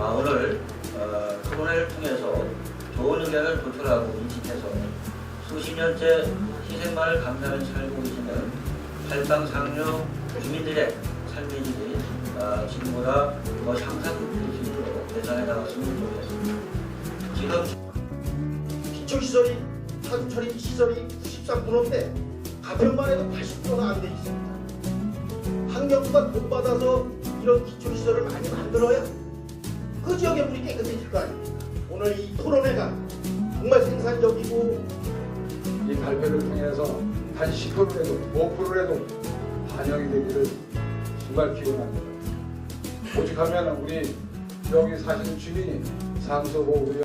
아, 오늘 어, 토론회를 통해서 좋은 의견을 도출하고 인식해서 수십 년째 희생만을 감사하며 살고 계시는 팔방상류 주민들의 삶의 질이 아, 지금보다 더 향상 될 수 있도록 대상에 나갔으면 좋겠습니다. 지금 기초시설이 사주처리 시설이 93%인데 가평만 해도 80%가 안돼 있습니다. 환경부가 돈 받아서 이런 기초시설을 많이 만들어야 오늘 이 토론회가 정말 생산적이고 이 발표를 통해서 단 10%라도 5%라도 반영이 되기를 정말 기원합니다. 오직하면 우리 여기 사시는 주민이 우리